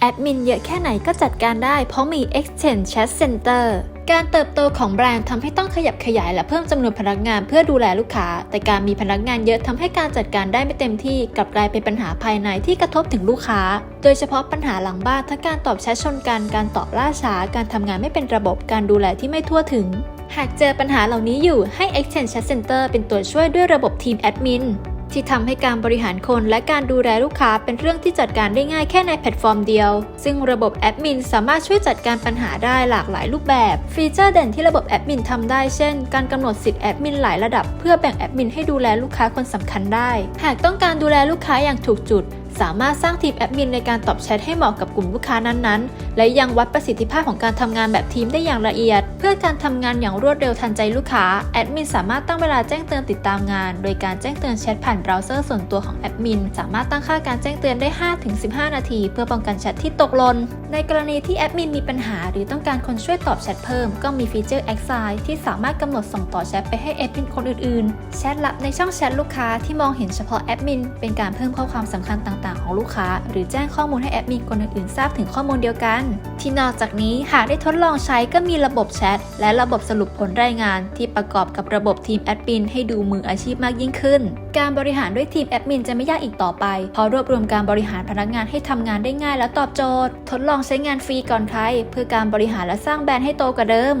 แอดมินเยอะแค่ไหนก็จัดการได้เพราะมี Exchange Chat Center การเติบโตของแบรนด์ทำให้ต้องขยับขยายและเพิ่มจำนวนพนักงานเพื่อดูแลลูกค้า แต่การมีพนักงานเยอะทำให้การจัดการได้ไม่เต็มที่กลับกลายเป็นปัญหาภายในที่กระทบถึงลูกค้า โดยเฉพาะปัญหาหลังบ้านทั้งการตอบแชทชนกัน การตอบล่าช้า การทำงานไม่เป็นระบบ การดูแลที่ไม่ทั่วถึง หากเจอปัญหาเหล่านี้อยู่ให้ Exchange Chat Center เป็นตัวช่วยด้วยระบบทีมแอดมิน ที่ทำให้การบริหารคนและการดูแลลูกค้าเป็นเรื่องที่จัดการได้ง่ายแค่ในแพลตฟอร์มเดียว ซึ่งระบบแอดมินสามารถช่วยจัดการปัญหาได้หลากหลายรูปแบบ ฟีเจอร์เด่นที่ระบบแอดมินทำได้เช่น การกำหนดสิทธิ์แอดมินหลายระดับ เพื่อแบ่งแอดมินให้ดูแลลูกค้าคนสำคัญได้ หากต้องการดูแลลูกค้าอย่างถูกจุด สามารถสร้างทีมแอดมินในการตอบแชทให้เหมาะกับกลุ่มลูกค้านั้นๆ และยังวัดประสิทธิภาพของการทำงานแบบทีมได้อย่างละเอียด เพื่อการทำงานอย่างรวดเร็วทันใจลูกค้าแอดมินสามารถตั้งเวลาแจ้งเตือนติดตามงาน โดยการแจ้งเตือนแชทผ่านเบราว์เซอร์ส่วนตัวของแอดมินสามารถตั้งค่าการแจ้งเตือนได้ 5-15 นาที เพื่อป้องกันแชทที่ตกหล่นในกรณีที่แอดมินมีปัญหา หรือต้องการคนช่วยตอบแชทเพิ่มก็มีฟีเจอร์ Exile ที่สามารถกำหนดส่งต่อแชทไปให้แอดมินคนอื่นๆ แชทลับในช่องแชทลูกค้าที่มองเห็นเฉพาะแอดมินเป็นการเพิ่มข้อความสำคัญต่างๆ ของลูกค้า หรือแจ้งข้อมูลให้แอดมินคนอื่นๆทราบถึงข้อมูลเดียวกันที่นอกจากนี้หากได้ทดลองใช้ก็มีระบบแชท และระบบสรุปผลรายงาน ที่ประกอบกับระบบทีมแอดมินให้ดูมืออาชีพมากยิ่งขึ้น การบริหารด้วยทีมแอดมินจะไม่ยากอีกต่อไป เพราะรวบรวมการบริหารพนักงานให้ทำงานได้ง่ายและตอบโจทย์ ทดลองใช้งานฟรีก่อนใคร เพื่อการบริหารและสร้างแบรนด์ให้โตกว่าเดิม